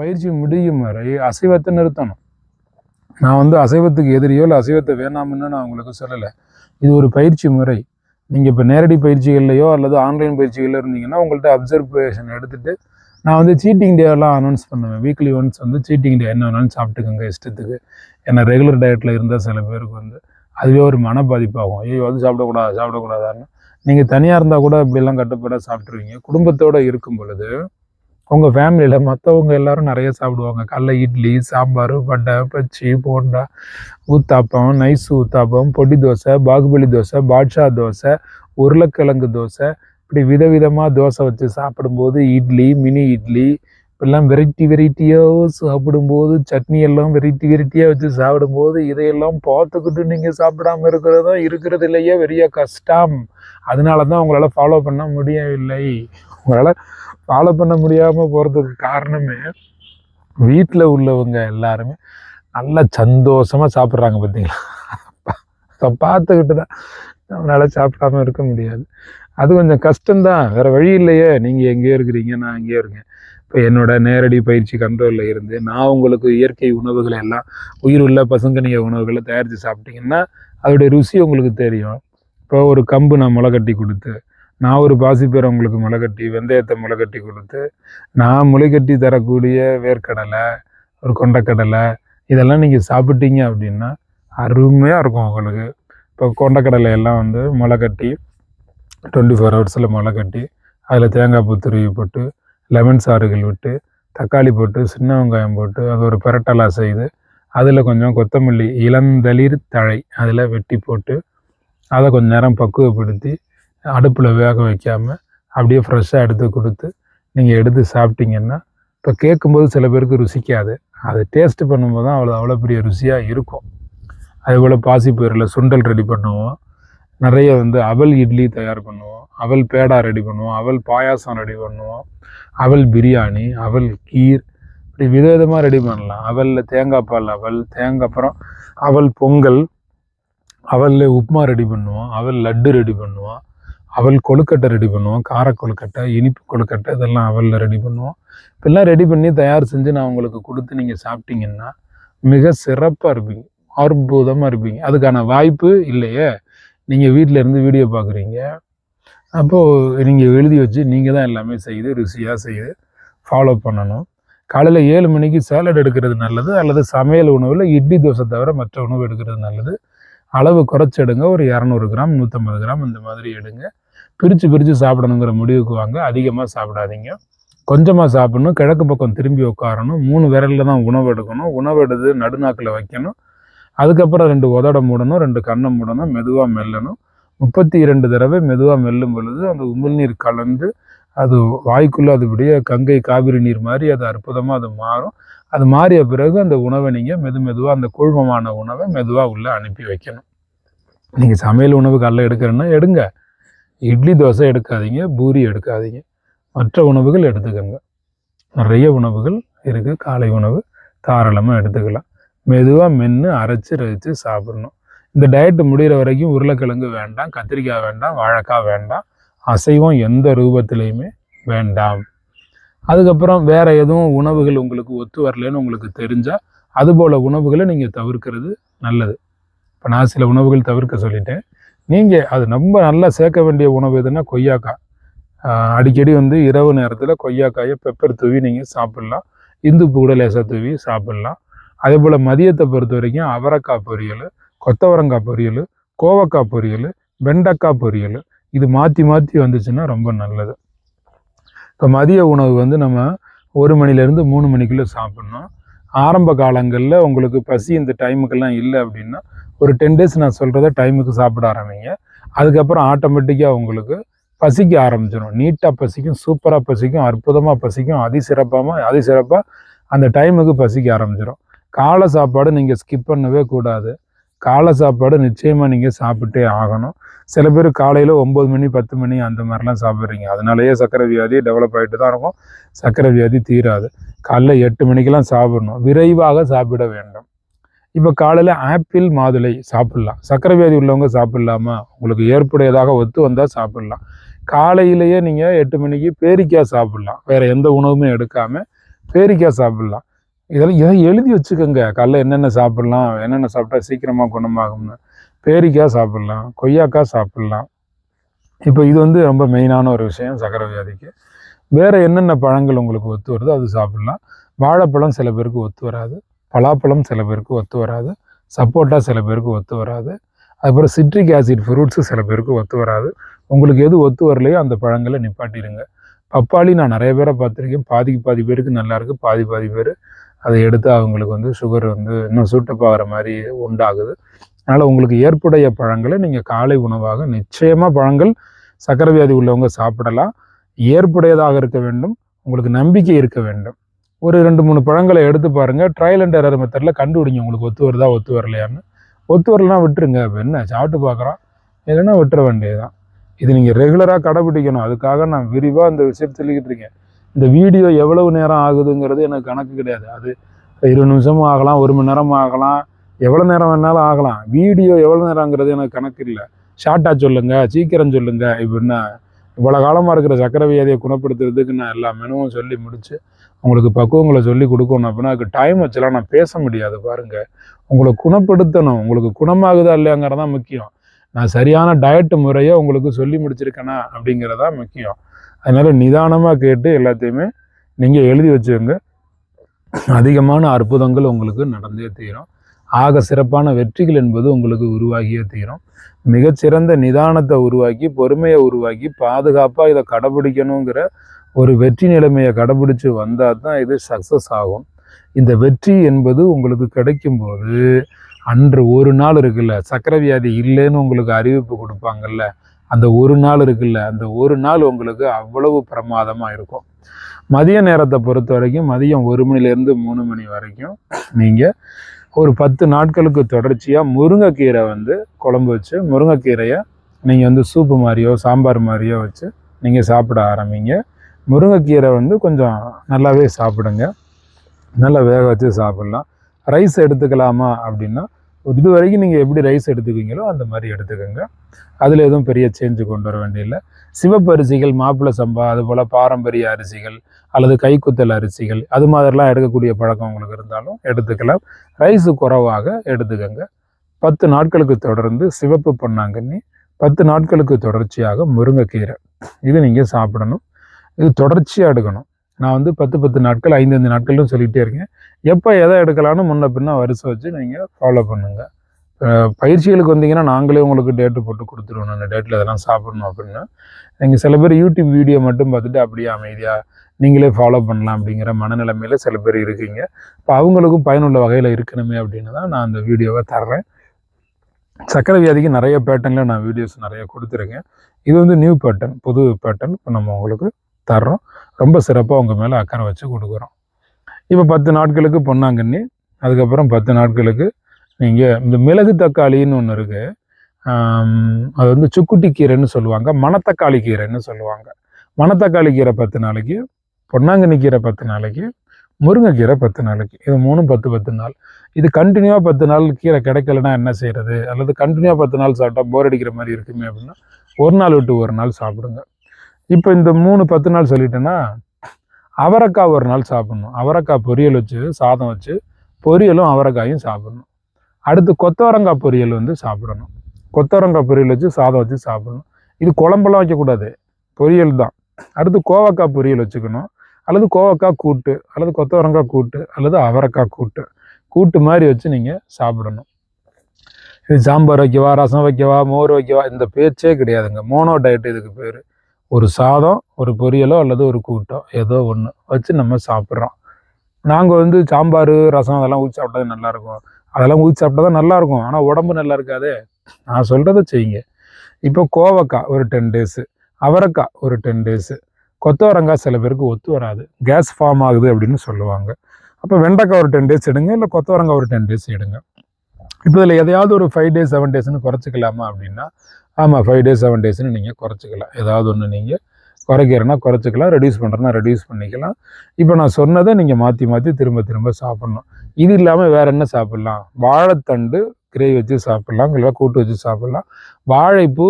பயிற்சி முடியும் வரை அசைவத்தை நிறுத்தணும். நான் வந்து அசைவத்துக்கு எதிரியோ இல்லை அசைவத்தை வேணாம்னு நான் உங்களுக்கு சொல்லலை. இது ஒரு பயிற்சி முறை. நீங்கள் இப்போ நேரடி பயிற்சிகள்லையோ அல்லது ஆன்லைன் பயிற்சிகளில் இருந்தீங்கன்னா உங்கள்கிட்ட அப்சர்வேஷன் எடுத்துகிட்டு நான் வந்து சீட்டிங் டேலாம் அனௌன்ஸ் பண்ணுவேன். வீக்லி ஒன்ஸ் வந்து சீட்டிங் டே என்ன வேணாலும் சாப்பிட்டுக்கோங்க இஷ்டத்துக்கு. ஏன்னா ரெகுலர் டயட்டில் இருந்தால் சில பேருக்கு வந்து அதுவே ஒரு மன பாதிப்பாகும் ஐயோ அது சாப்பிடக்கூடாது சாப்பிடக்கூடாதான்னு. நீங்கள் தனியாக இருந்தால் கூட இப்படிலாம் கட்டுப்பாடாக சாப்பிட்ருவீங்க குடும்பத்தோடு இருக்கும் பொழுது உங்கள் ஃபேமிலியில் மற்றவங்க எல்லாரும் நிறைய சாப்பிடுவாங்க. கடல இட்லி சாம்பார் வடை பச்சி போண்டா ஊத்தாப்பம் நைஸ் ஊத்தாப்பம் பொடி தோசை பாகுபலி தோசை பாட்ஷா தோசை உருளைக்கிழங்கு தோசை இப்படி விதவிதமாக தோசை வச்சு சாப்பிடும்போது இட்லி மினி இட்லி இப்பெல்லாம் வெரைட்டி வெரைட்டியாக சாப்பிடும்போது சட்னி எல்லாம் வெரைட்டி வெரைட்டியாக வச்சு சாப்பிடும்போது இதையெல்லாம் பார்த்துக்கிட்டு நீங்கள் சாப்பிடாம இருக்கிறது தான் இருக்கிறது இல்லையே? பெரிய கஷ்டம். அதனால தான் உங்களால் ஃபாலோ பண்ண முடியவில்லை. உங்களால் ஃபாலோ பண்ண முடியாமல் போகிறதுக்கு காரணமே வீட்டில் உள்ளவங்க எல்லாருமே நல்லா சந்தோஷமாக சாப்பிட்றாங்க பார்த்தீங்களா? அதை பார்த்துக்கிட்டு தான் நம்மளால் சாப்பிடாம இருக்க முடியாது. அது கொஞ்சம் கஷ்டம்தான். வேறு வழி இல்லையே. நீங்கள் எங்கேயோ இருக்கிறீங்க நான் எங்கேயோ இருக்கேன். என்னோட நேரடி பயிற்சி கண்ட்ரோலில் இருந்து நான் உங்களுக்கு இயற்கை உணவுகளை எல்லாம் உயிர் உள்ள பசுங்கனிய உணவுகளை தயாரித்து சாப்பிட்டீங்கன்னா அதோடைய ருசி உங்களுக்கு தெரியும். இப்போ ஒரு கம்பு நான் முளை கட்டி கொடுத்து நான் ஒரு பாசிப்பேரை உங்களுக்கு முளை கட்டி வெந்தயத்தை முளை கட்டி கொடுத்து நான் முளை கட்டி தரக்கூடிய வேர்க்கடலை ஒரு கொண்டக்கடலை இதெல்லாம் நீங்கள் சாப்பிட்டீங்க அப்படின்னா அருமையாக இருக்கும் உங்களுக்கு. இப்போ கொண்டக்கடலை எல்லாம் வந்து முளை கட்டி டுவெண்ட்டி ஃபோர் ஹவர்ஸில் முளை கட்டி அதில் தேங்காய் பூ துருவி போட்டு லெமன் சாறுகள் விட்டு தக்காளி போட்டு சின்ன வெங்காயம் போட்டு அது ஒரு பிரட்டலா செய்து அதில் கொஞ்சம் கொத்தமல்லி இளந்தளிர் தழை அதில் வெட்டி போட்டு அதை கொஞ்சம் நேரம் பக்குவப்படுத்தி அடுப்பில் வேக வைக்காமல் அப்படியே ஃப்ரெஷ்ஷாக எடுத்து கொடுத்து நீங்கள் எடுத்து சாப்பிட்டீங்கன்னா இப்போ கேட்கும்போது சில பேருக்கு ருசிக்காது. அதை டேஸ்ட் பண்ணும்போது தான் அவ்வளோ அவ்வளோ பெரிய ருசியாக இருக்கும். அதேபோல் பாசிப்பயிரில் சுண்டல் ரெடி பண்ணுவோம். நிறைய வந்து அவல் இட்லி தயார் பண்ணுவோம். அவல் பேடா ரெடி பண்ணுவோம் அவல் பாயாசம் ரெடி பண்ணுவோம் அவல் பிரியாணி அவல் கீர் இப்படி விதவிதமாக ரெடி பண்ணலாம். அவலில் தேங்காய் பால் அவல் தேங்காய் அப்புறம் அவல் பொங்கல் அவலில் உப்புமா ரெடி பண்ணுவோம் அவல் லட்டு ரெடி பண்ணுவோம் அவல் கொழுக்கட்டை ரெடி பண்ணுவோம் கார கொழுக்கட்டை இனிப்பு கொழுக்கட்டை இதெல்லாம் அவலில் ரெடி பண்ணுவோம். இப்பெல்லாம் ரெடி பண்ணி தயார் செஞ்சு நான் உங்களுக்கு கொடுத்து நீங்கள் சாப்பிட்டீங்கன்னா மிக சிறப்பாக இருப்பீங்க அற்புதமாக இருப்பீங்க. அதுக்கான வாய்ப்பு இல்லையே. நீங்கள் வீட்டில் இருந்து வீடியோ பார்க்குறீங்க அப்போது நீங்கள் எழுதி வச்சு நீங்கள் தான் எல்லாமே செய்து ருசியாக செய்து ஃபாலோ பண்ணணும். காலையில் ஏழு மணிக்கு சேலட் எடுக்கிறது நல்லது அல்லது சமையல் உணவில் இட்லி தோசை தவிர மற்ற உணவு எடுக்கிறது நல்லது. அளவு குறைச்சி எடுங்க ஒரு இரநூறு கிராம் நூற்றம்பது கிராம் இந்த மாதிரி எடுங்க. பிரித்து பிரித்து சாப்பிடணுங்கிற முடிவுக்கு வாங்க அதிகமாக சாப்பிடாதீங்க. கொஞ்சமாக சாப்பிடணும் கிழக்கு பக்கம் திரும்பி உட்காரணும் மூணு விரலில் தான் உணவு எடுக்கணும் உணவு எடுத்து நடுநாக்கில் வைக்கணும். அதுக்கப்புறம் ரெண்டு உதட மூடணும் ரெண்டு கண்ணை மூடணும் மெதுவாக மெல்லணும். முப்பத்தி இரண்டு தடவை மெதுவாக மெல்லும் பொழுது அந்த உமிழ்நீர் கலந்து அது வாய்க்குள்ளே அது கங்கை காவிரி நீர் மாதிரி அது அற்புதமாக அது மாறும். அது மாறிய பிறகு அந்த உணவை நீங்கள் மெது மெதுவாக அந்த கூழ்மமான உணவை மெதுவாக உள்ளே அனுப்பி வைக்கணும். நீங்கள் சமையல் உணவு காலைல எடுக்கிறேன்னா எடுங்க. இட்லி தோசை எடுக்காதீங்க பூரி எடுக்காதீங்க. மற்ற உணவுகள் எடுத்துக்கோங்க. நிறைய உணவுகள் இருக்குது காலை உணவு தாராளமாக எடுத்துக்கலாம். மெதுவாக மென்று அரைச்சி ரசித்து சாப்பிடணும். இந்த டயட்டு முடிகிற வரைக்கும் உருளைக்கிழங்கு வேண்டாம் கத்திரிக்காய் வேண்டாம் வாழைக்காய் வேண்டாம். அசைவம் எந்த ரூபத்திலையுமே வேண்டாம். அதுக்கப்புறம் வேறு எதுவும் உணவுகள் உங்களுக்கு ஒத்து வரலன்னு உங்களுக்கு தெரிஞ்சால் அதுபோல் உணவுகளை நீங்கள் தவிர்க்கிறது நல்லது. இப்போ நான் சில உணவுகள் தவிர்க்க சொல்லிட்டேன். நீங்கள் அது ரொம்ப நல்லா சேர்க்க வேண்டிய உணவு எதுனா கொய்யாக்காய். அடிக்கடி வந்து இரவு நேரத்தில் கொய்யாக்காயை பெப்பர் தூவி நீங்கள் சாப்பிட்லாம். இந்து கூட லேசாக தூவி சாப்பிட்லாம். அதே போல் மதியத்தை பொறுத்த வரைக்கும் அவரைக்காய் பொரியல் கொத்தவரங்காய் பொரியல் கோவக்காய் பொரியல் வெண்டைக்காய் பொரியல் இது மாற்றி மாற்றி வந்துச்சுன்னா ரொம்ப நல்லது. இப்போ மதிய உணவு வந்து நம்ம ஒரு மணிலேருந்து மூணு மணிக்குள்ளே சாப்பிட்ணும். ஆரம்ப காலங்களில் உங்களுக்கு பசி இந்த டைமுக்கெல்லாம் இல்லை அப்படின்னா ஒரு டென் டேஸ் நான் சொல்கிறத டைமுக்கு சாப்பிட ஆரம்பிங்க. அதுக்கப்புறம் ஆட்டோமேட்டிக்காக உங்களுக்கு பசிக்க ஆரம்பிச்சிடும் நீட்டாக பசிக்கும் சூப்பராக பசிக்கும் அற்புதமாக பசிக்கும் அதிசிறப்பாக அதிசிறப்பாக அந்த டைமுக்கு பசிக்க ஆரம்பிச்சிடும் காலை சாப்பாடு நீங்கள் ஸ்கிப் பண்ணவே கூடாது. காலை சாப்பாடு நிச்சயமாக நீங்கள் சாப்பிட்டே ஆகணும். சில பேர் காலையில் ஒம்பது மணி பத்து மணி அந்த மாதிரிலாம் சாப்பிட்றீங்க. அதனாலேயே சக்கரை வியாதி டெவலப் ஆகிட்டு தான் இருக்கும். சக்கரை வியாதி தீராது. காலைல எட்டு மணிக்கெல்லாம் சாப்பிடணும். விரைவாக சாப்பிட வேண்டும். இப்போ காலையில் ஆப்பிள் மாதுளை சாப்பிட்லாம். சக்கரை வியாதி உள்ளவங்க சாப்பிட்லாமா? உங்களுக்கு ஏற்புடையதாக ஒத்து வந்தால் சாப்பிட்லாம். காலையிலேயே நீங்கள் எட்டு மணிக்கு பேரிக்காய் சாப்பிட்லாம். வேறு எந்த உணவுமே எடுக்காமல் பேரிக்காய் சாப்பிட்லாம். இதெல்லாம் இதை எழுதி வச்சுக்கோங்க? காலைல என்னென்ன சாப்பிட்லாம் என்னென்ன சாப்பிட்டா சீக்கிரமாக குணமாகும்னு. பேரிக்காய் சாப்பிட்லாம் கொய்யாக்காய் சாப்பிட்லாம். இப்போ இது வந்து ரொம்ப மெயினான ஒரு விஷயம் சக்கரை வியாதிக்கு வேறு என்னென்ன பழங்கள் உங்களுக்கு ஒத்து வருதோ அது சாப்பிட்லாம். வாழைப்பழம் சில பேருக்கு ஒத்து வராது. பலாப்பழம் சில பேருக்கு ஒத்து வராது. சப்போட்டா சில பேருக்கு ஒத்து வராது. அதுக்கப்புறம் சிட்ரிக் ஆசிட் ஃப்ரூட்ஸு சில பேருக்கு ஒத்து வராது. உங்களுக்கு எது ஒத்து வரலையோ அந்த பழங்களை நிப்பாட்டிடுங்க. பப்பாளி நான் நிறைய பேரை பார்த்துருக்கேன். பாதிக்கு பாதி பேருக்கு நல்லாயிருக்கு பாதி பாதி பேர் அதை எடுத்து அவங்களுக்கு வந்து சுகர் வந்து இன்னும் சூட்டப்பாகிற மாதிரி உண்டாகுது. அதனால் உங்களுக்கு ஏற்புடைய பழங்களை நீங்கள் காலை உணவாக நிச்சயமாக பழங்கள் சக்கரை வியாதி உள்ளவங்க சாப்பிடலாம். ஏற்புடையதாக இருக்க வேண்டும். உங்களுக்கு நம்பிக்கை இருக்க வேண்டும். ஒரு ரெண்டு மூணு பழங்களை எடுத்து பாருங்கள் ட்ரையல் அண்ட் எரர் மெத்தடில் கண்டுபிடிங்க. உங்களுக்கு ஒத்து வருதா ஒத்து வரலையான்னு. ஒத்து வரலாம் விட்டுருங்க. அப்போ என்ன? சாப்பிட்டு பார்க்குறோம். இல்லைன்னா விட்டுற வேண்டியதுதான். இது நீங்கள் ரெகுலராக கடைபிடிக்கணும். அதுக்காக நான் விரிவாக இந்த விஷயத்தை சொல்லிக்கிட்டு இருக்கேன். இந்த வீடியோ எவ்வளவு நேரம் ஆகுதுங்கிறது எனக்கு கணக்கு கிடையாது. அது இருபது நிமிஷமும் ஆகலாம் ஒரு மணி நேரமும் ஆகலாம். எவ்வளோ நேரம் வேணாலும் ஆகலாம். வீடியோ எவ்வளோ நேரங்கிறது எனக்கு கணக்கு இல்லை. ஷார்ட்டாக சொல்லுங்கள் சீக்கிரம் சொல்லுங்கள் இப்போ என்ன இவ்வளோ காலமாக இருக்கிற சக்கரை வியாதியை குணப்படுத்துறதுக்கு நான் எல்லா மெனுவும் சொல்லி முடித்து உங்களுக்கு பக்குவங்களை சொல்லி கொடுக்கணும் அப்படின்னா அதுக்கு டைம் வச்செல்லாம் நான் பேச முடியாது. பாருங்கள் உங்களை குணப்படுத்தணும். உங்களுக்கு குணமாகுதா இல்லையாங்கிறதான் முக்கியம். நான் சரியான டயட் முறையை உங்களுக்கு சொல்லி முடிச்சிருக்கேனா அப்படிங்கிறதா முக்கியம். அதனால் நிதானமாக கேட்டு எல்லாத்தையுமே நீங்கள் எழுதி வச்சுக்கோங்க. அதிகமான அற்புதங்கள் உங்களுக்கு நடந்தே தீரும். ஆக சிறப்பான வெற்றிகள் என்பது உங்களுக்கு உருவாகியே தீரும். மிகச்சிறந்த நிதானத்தை உருவாக்கி பொறுமையை உருவாக்கி பாதுகாப்பாக இதை கடைபிடிக்கணுங்கிற ஒரு வெற்றி நிலைமையை கடைபிடிச்சு வந்தால் தான் இது சக்ஸஸ் ஆகும். இந்த வெற்றி என்பது உங்களுக்கு கிடைக்கும்போது அன்று ஒரு நாள் இருக்குல்ல சக்கரை வியாதி இல்லைன்னு உங்களுக்கு அறிவிப்பு கொடுப்பாங்கல்ல அந்த ஒரு நாள் இருக்குல்ல அந்த ஒரு நாள் உங்களுக்கு அவ்வளவு பிரமாதமாக இருக்கும். மதிய நேரத்தை பொறுத்த வரைக்கும் மதியம் ஒரு மணிலேருந்து மூணு மணி வரைக்கும் நீங்கள் ஒரு பத்து நாட்களுக்கு தொடர்ச்சியாக முருங்கைக்கீரை வந்து குழம்பு வச்சு முருங்கைக்கீரையை நீங்கள் வந்து சூப்பு மாதிரியோ சாம்பார் மாதிரியோ வச்சு நீங்கள் சாப்பிட ஆரம்பிங்க. முருங்கைக்கீரை வந்து கொஞ்சம் நல்லாவே சாப்பிடுங்க. நல்லா வேக வச்சு சாப்பிட்லாம். ரைஸ் எடுத்துக்கலாமா அப்படின்னா இது வரைக்கும் நீங்கள் எப்படி ரைஸ் எடுத்துக்குவீங்களோ அந்த மாதிரி எடுத்துக்கோங்க. அதில் எதுவும் பெரிய சேஞ்சு கொண்டு வர வேண்டியதில்லை. சிவப்பு அரிசிகள் மாப்பிள்ளை சம்பா அதுபோல் பாரம்பரிய அரிசிகள் அல்லது கைக்குத்தல் அரிசிகள் அது மாதிரிலாம் எடுக்கக்கூடிய பழக்கம் உங்களுக்கு இருந்தாலும் எடுத்துக்கலாம். ரைஸு குறைவாக எடுத்துக்கோங்க. பத்து நாட்களுக்கு தொடர்ந்து சிவப்பு பொன்னாங்கண்ணி பத்து நாட்களுக்கு தொடர்ச்சியாக முருங்கைக்கீரை. இது நீங்கள் சாப்பிடணும். இது தொடர்ச்சியாக எடுக்கணும். நான் வந்து பத்து பத்து நாட்கள் ஐந்து நாட்களும் சொல்லிகிட்டே இருக்கேன். எப்போ எதை எடுக்கலான்னு முன்ன பின்ன வரிசை வச்சு நீங்கள் ஃபாலோ பண்ணுங்கள் பயிற்சிகளுக்கு வந்தீங்கன்னா நாங்களே உங்களுக்கு டேட்டு போட்டு கொடுத்துருவோம். அந்த டேட்டில் இதெல்லாம் சாப்பிடணும் அப்படின்னு. நீங்கள் சில பேர் யூடியூப் வீடியோ மட்டும் பார்த்துட்டு அப்படியே அமைதியாக நீங்களே ஃபாலோ பண்ணலாம் அப்படிங்கிற மனநிலைமையில் சில பேர் இருக்கீங்க. இப்போ அவங்களுக்கும் பயனுள்ள வகையில் இருக்கணுமே அப்படின்னு தான் நான் அந்த வீடியோவை தர்றேன். சக்கரை வியாதிக்கு நிறைய பேட்டர்னில் நான் வீடியோஸ் நிறைய கொடுத்துருக்கேன். இது வந்து நியூ பேட்டர்ன் புது பேட்டர்ன் இப்போ நம்ம உங்களுக்கு தர்றோம். ரொம்ப சிறப்பாக உங்கள் மேலே அக்கறை வச்சு கொடுக்குறோம். இப்போ பத்து நாட்களுக்கு பொன்னாங்கண்ணி அதுக்கப்புறம் பத்து நாட்களுக்கு நீங்கள் இந்த மிளகு தக்காளின்னு ஒன்று இருக்குது அது வந்து சுக்குட்டி கீரைன்னு சொல்லுவாங்க மணத்தக்காளி கீரைன்னு சொல்லுவாங்க. மணத்தக்காளி கீரை பத்து நாளைக்கு பொன்னாங்கண்ணி கீரை பத்து நாளைக்கு முருங்கைக்கீரை பத்து நாளைக்கு. இது மூணும் பத்து பத்து நாள். இது கண்டினியூவாக பத்து நாள் கீரை கிடைக்கலன்னா என்ன செய்கிறது அல்லது கண்டினியூவாக பத்து நாள் சாப்பிட்டா போர் அடிக்கிற மாதிரி இருக்குமே அப்படின்னா ஒரு நாள் விட்டு ஒரு நாள் சாப்பிடுங்க. இப்போ இந்த மூணு பத்து நாள் சொல்லிட்டேன்னா அவரைக்காய் ஒரு நாள் சாப்பிட்ணும். அவரைக்காய் பொரியல் வச்சு சாதம் வச்சு பொரியலும் அவரைக்காயும் சாப்பிடணும். அடுத்து கொத்தவரங்காய் பொரியல் வந்து சாப்பிடணும். கொத்தவரங்காய் பொரியல் வச்சு சாதம் வச்சு சாப்பிடணும். இது குழம்பெல்லாம் வைக்கக்கூடாது. பொரியல் தான். அடுத்து கோவக்காய் பொரியல் வச்சுக்கணும். அல்லது கோவக்காய் கூட்டு அல்லது கொத்தவரங்காய் கூட்டு அல்லது அவரைக்காய் கூட்டு. கூட்டு மாதிரி வச்சு நீங்கள் சாப்பிடணும். இது சாம்பார் வைக்கவா ரசம் வைக்கவா மோர் வைக்கவா இந்த பேச்சே கிடையாதுங்க. மோனோ டயட் இதுக்கு பேர். ஒரு சாதம் ஒரு பொரியலோ அல்லது ஒரு கூட்டோ ஏதோ ஒன்று வச்சு நம்ம சாப்பிட்றோம். நாங்கள் வந்து சாம்பார் ரசம் அதெல்லாம் ஊற்றி சாப்பிட்டா நல்லாயிருக்கும். அதெல்லாம் ஊற்றி சாப்பிட்டா தான் நல்லாயிருக்கும். ஆனால் உடம்பு நல்லா இருக்காதே? நான் சொல்கிறத செய்யுங்க. இப்போ கோவக்காய் ஒரு டென் டேஸு அவரைக்காய் ஒரு டென் டேஸு கொத்தவரங்காய் சில பேருக்கு ஒத்து வராது. கேஸ் ஃபார்ம் ஆகுது அப்படின்னு சொல்லுவாங்க. அப்போ வெண்டைக்காய் ஒரு டென் டேஸ் எடுங்க இல்லை கொத்தவரங்காய் ஒரு டென் டேஸ் எடுங்க. இப்போ இதில் எதையாவது ஒரு ஃபைவ் டேஸ் செவன் டேஸ்னு குறைச்சிக்கலாமா அப்படின்னா ஆமாம் ஃபைவ் டேஸ் செவன் டேஸ்னு நீங்கள் குறைச்சிக்கலாம். ஏதாவது ஒன்று நீங்கள் குறைக்கிறனா குறைச்சிக்கலாம் ரெடியூஸ் பண்ணுறேன்னா ரெடியூஸ் பண்ணிக்கலாம். இப்போ நான் சொன்னதை நீங்கள் மாற்றி மாற்றி திரும்ப திரும்ப சாப்பிட்ணும். இது இல்லாமல் வேறு என்ன சாப்பிட்லாம்? வாழைத்தண்டு கிரேவி வச்சு சாப்பிட்லாம் இல்லை கூட்டு வச்சு சாப்பிட்லாம். வாழைப்பூ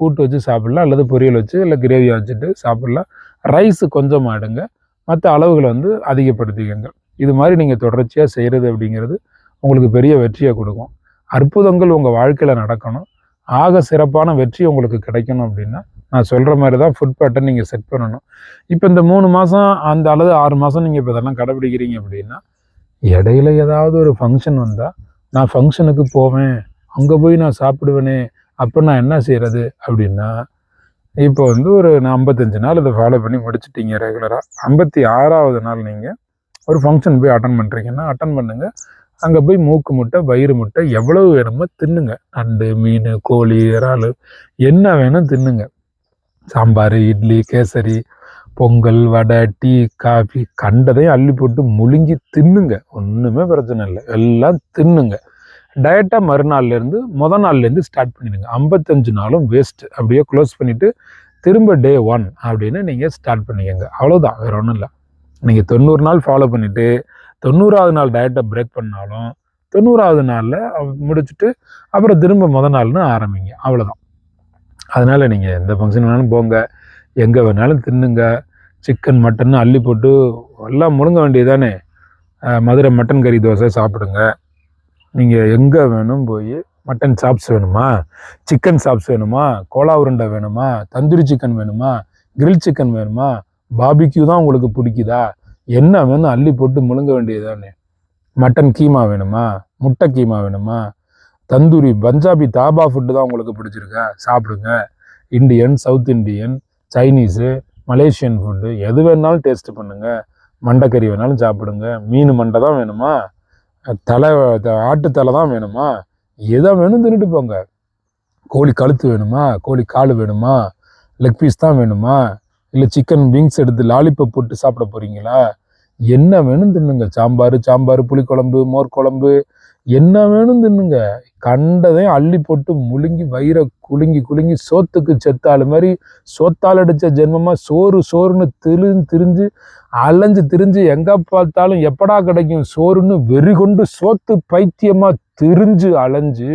கூட்டு வச்சு சாப்பிட்லாம் அல்லது பொரியல் வச்சு இல்லை கிரேவியை வச்சுட்டு சாப்பிட்லாம். ரைஸு கொஞ்சமாக எடுங்க. மற்ற அளவுகளை வந்து அதிகப்படுத்திக்கங்க. இது மாதிரி நீங்கள் தொடர்ச்சியாக செய்கிறது அப்படிங்கிறது உங்களுக்கு பெரிய வெற்றியை கொடுக்கும். அற்புதங்கள் உங்கள் வாழ்க்கையில் நடக்கணும். ஆக சிறப்பான வெற்றி உங்களுக்கு கிடைக்கணும் அப்படின்னா நான் சொல்கிற மாதிரி தான் ஃபுட் பேட்டர்ன் நீங்கள் செட் பண்ணணும். இப்போ இந்த மூணு மாதம் அந்த அல்லது ஆறு மாதம் நீங்கள் இப்போ இதெல்லாம் கடைபிடிக்கிறீங்க அப்படின்னா இடையில ஏதாவது ஒரு ஃபங்க்ஷன் வந்தால் நான் ஃபங்க்ஷனுக்கு போவேன் அங்கே போய் நான் சாப்பிடுவேனே அப்போ நான் என்ன செய்கிறது அப்படின்னா இப்போ வந்து ஒரு நான் ஐம்பத்தஞ்சு நாள் இதை ஃபாலோ பண்ணி முடிச்சிட்டிங்க ரெகுலராக ஐம்பத்தி ஆறாவது நாள் நீங்கள் ஒரு ஃபங்க்ஷன் போய் அட்டன் பண்ணுறீங்கன்னா அட்டன் பண்ணுங்கள் அங்கே போய் மூக்கு முட்டை வயிறு முட்டை எவ்வளவு வேணுமோ தின்னுங்க. நண்டு மீன் கோழி இறால் என்ன வேணும் தின்னுங்க. சாம்பார் இட்லி கேசரி பொங்கல் வடை டீ காஃபி கண்டதையும் அள்ளி போட்டு முழுங்கி தின்னுங்க. ஒன்றுமே பிரச்சனை இல்லை. எல்லாம் தின்னுங்க. டயட்டாக மறுநாள்லேருந்து மொதல் நாள்லேருந்து ஸ்டார்ட் பண்ணிடுங்க. ஐம்பத்தஞ்சு நாளும் வேஸ்ட்டு அப்படியே க்ளோஸ் பண்ணிவிட்டு திரும்ப டே ஒன் அப்படின்னு நீங்கள் ஸ்டார்ட் பண்ணிக்கோங்க. அவ்வளோதான் வேறு ஒன்றும் இல்லை. நீங்கள் தொண்ணூறு நாள் ஃபாலோ பண்ணிவிட்டு தொண்ணூறாவது நாள் டயட்டை பிரேக் பண்ணாலும் தொண்ணூறாவது நாளில் முடிச்சுட்டு அப்புறம் திரும்ப முத நாள்னு ஆரம்பிங்க. அவ்வளோதான் அதனால் நீங்கள் எந்த ஃபங்க்ஷன் வேணாலும் போங்க. எங்கே வேணாலும் தின்னுங்க. சிக்கன் மட்டன் அள்ளி போட்டு எல்லாம் முழுங்க வேண்டியதானே மதுரை மட்டன் கறி தோசை சாப்பிடுங்க. நீங்கள் எங்கே வேணும் போய் மட்டன் சாப்ஸ் வேணுமா? சிக்கன் சாப்ஸ் வேணுமா? கோலா உருண்டை வேணுமா? தந்தூரி சிக்கன் வேணுமா? கிரில் சிக்கன் வேணுமா? பாபிக்யூ தான் உங்களுக்கு பிடிக்குதா? என்ன வேணும் அள்ளி போட்டு முழுங்க வேண்டியதுதானே? மட்டன் கீமா வேணுமா? முட்டை கீமா வேணுமா? தந்தூரி பஞ்சாபி தாபா ஃபுட்டு தான் உங்களுக்கு பிடிச்சிருக்கா? சாப்பிடுங்க. Indian south Indian Chinese Malaysian food எது வேணாலும் டேஸ்ட் பண்ணுங்க. மண்டைக்கறி வேணாலும் சாப்பிடுங்க. மீன் மண்டை தான் வேணுமா? தலை ஆட்டு தலை தான் வேணுமா? எதை வேணும் தின்னுட்டு போங்க. கோழி கழுத்து வேணுமா? கோழி கால் வேணுமா? லெக் பீஸ் தான் வேணுமா? இல்லை சிக்கன் விங்ஸ் எடுத்து லாலிபப் போட்டு சாப்பிட போகிறீங்களா என்ன வேணும் தின்னுங்க. சாம்பார் சாம்பார் புளிக்குழம்பு மோர் குழம்பு என்ன வேணும் தின்னுங்க. கண்டதையும் அள்ளி போட்டு முழுங்கி வயிறை குலுங்கி குலுங்கி சோத்துக்கு செத்தாள் மாதிரி சோத்தால் அடித்த ஜென்மமாக சோறு சோறுன்னு திரு திரிஞ்சு அலைஞ்சு திரிஞ்சு எங்கே பார்த்தாலும் எப்படா கிடைக்கும்? சோறுன்னு வெறி கொண்டு சோத்து பைத்தியமாக திரிஞ்சு அலைஞ்சு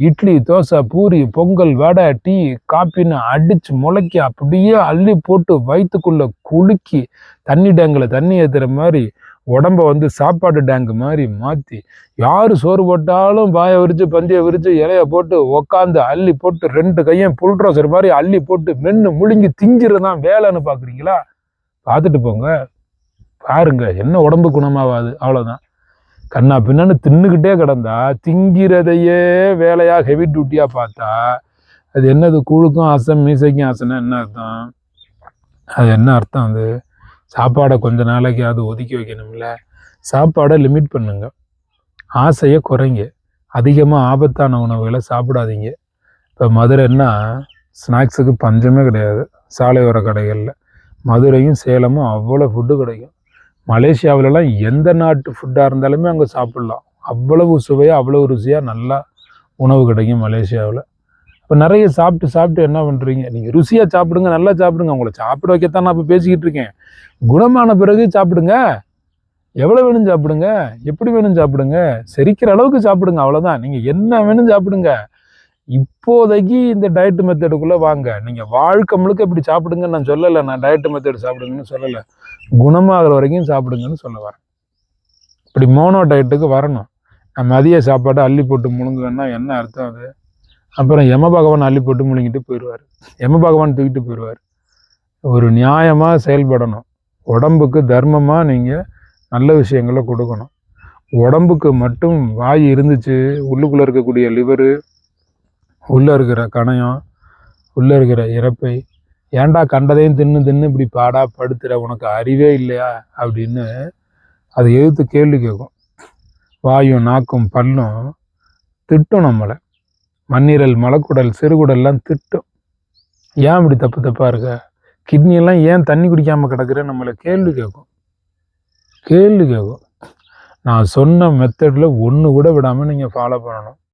இட்லி தோசை பூரி பொங்கல் வடை டீ காப்பின்னு அடித்து முளைக்கி அப்படியே அள்ளி போட்டு வயிற்றுக்குள்ளே குலுக்கி தண்ணி டேங்கில் தண்ணி ஏற்றுற மாதிரி உடம்ப வந்து சாப்பாடு டேங்க் மாதிரி மாற்றி யார் சோறு போட்டாலும் பாயை விரித்து பந்தியை விரித்து இலைய போட்டு உக்காந்து அள்ளி போட்டு ரெண்டு கையும் புல்ட்ரோசர் மாதிரி அள்ளி போட்டு மென்று முழுங்கி திங்கிறது தான் வேலைன்னு பார்க்குறீங்களா பார்த்துட்டு போங்க. பாருங்க என்ன உடம்பு குணமாகாது அவ்வளோதான் கண்ணா பின்னான்னு தின்னுக்கிட்டே கிடந்தா திங்கிறதையே வேலையாக ஹெவி டியூட்டியாக பார்த்தா அது என்னது கூழுக்கும் ஆசை மீசைக்கும் ஆசைன்னா என்ன அர்த்தம்? அது என்ன அர்த்தம் அது? சாப்பாடை கொஞ்ச நாளைக்கு அது ஒதுக்கி வைக்கணும்ல? சாப்பாடை லிமிட் பண்ணுங்க. ஆசையை குறைங்க. அதிகமாக ஆபத்தான உணவுகளை சாப்பிடாதீங்க. இப்போ மதுரைன்னா ஸ்நாக்ஸுக்கு பஞ்சமே கிடையாது. சாலையோர கடைகளில். மதுரையும் சேலமும் அவ்வளோ ஃபுட்டு கிடைக்கும். மலேசியாவிலலாம் எந்த நாட்டு ஃபுட்டாக இருந்தாலுமே அங்கே சாப்பிட்லாம். அவ்வளவு சுவையாக அவ்வளவு ருசியாக நல்லா உணவு கிடைக்கும் மலேசியாவில். இப்போ நிறைய சாப்பிட்டு சாப்பிட்டு என்ன பண்ணுறீங்க நீங்கள் ருசியாக சாப்பிடுங்க நல்லா சாப்பிடுங்க. உங்களை சாப்பிட வைக்கத்தான் நான் இப்போ பேசிக்கிட்டு இருக்கேன். குணமான பிறகு சாப்பிடுங்க. எவ்வளோ வேணும் சாப்பிடுங்க? எப்படி வேணும் சாப்பிடுங்க? செரிக்கிற அளவுக்கு சாப்பிடுங்க அவ்வளோதான் நீங்கள் என்ன வேணும் சாப்பிடுங்க. இப்போதைக்கு இந்த டயட் மெத்தடுக்குள்ளே வாங்க. நீங்கள் வாழ்க்கை முழுக்க இப்படி சாப்பிடுங்கன்னு நான் சொல்லலை. நான் டயட் மெத்தட் சாப்பிடுங்கன்னு சொல்லலை. குணமாகிற வரைக்கும் சாப்பிடுங்கன்னு சொல்ல வரேன். இப்படி மோனோ டயட்டுக்கு வரணும். நான் மதிய சாப்பாடு அள்ளி போட்டு முழுங்குவேன்னா என்ன அர்த்தம் அது? அப்புறம் யம பகவான் அள்ளி போட்டு முழுங்கிட்டு போயிடுவார் யம பகவான் தூக்கிட்டு போயிடுவார் ஒரு நியாயமாக செயல்படணும். உடம்புக்கு தர்மமாக நீங்கள் நல்ல விஷயங்களை கொடுக்கணும். உடம்புக்கு மட்டும் வாய் இருந்துச்சு உள்ளுக்குள்ளே இருக்கக்கூடிய லிவரு உள்ளே இருக்கிற கணையம் உள்ளே இருக்கிற இறப்பை ஏன்டா கண்டதையும் தின்னு தின்னு இப்படி பாடா படுத்துற? உனக்கு அறிவே இல்லையா? அப்படின்னு அதை எதிர்த்து கேள்வி கேட்கும். வாயும் நாக்கும் பல்லும் திட்டும் நம்மளை. மண்ணீரல் மலக்குடல் சிறுகுடல்லாம் திட்டும். ஏன் இப்படி தப்பு தப்பாக இருக்க? கிட்னியெல்லாம் ஏன் தண்ணி குடிக்காமல் கிடக்குற? நம்மளை கேள்வி கேட்கும். கேள்வி கேட்கும். நான் சொன்ன மெத்தடில் ஒன்று கூட விடாமல் நீங்கள் ஃபாலோ பண்ணணும்.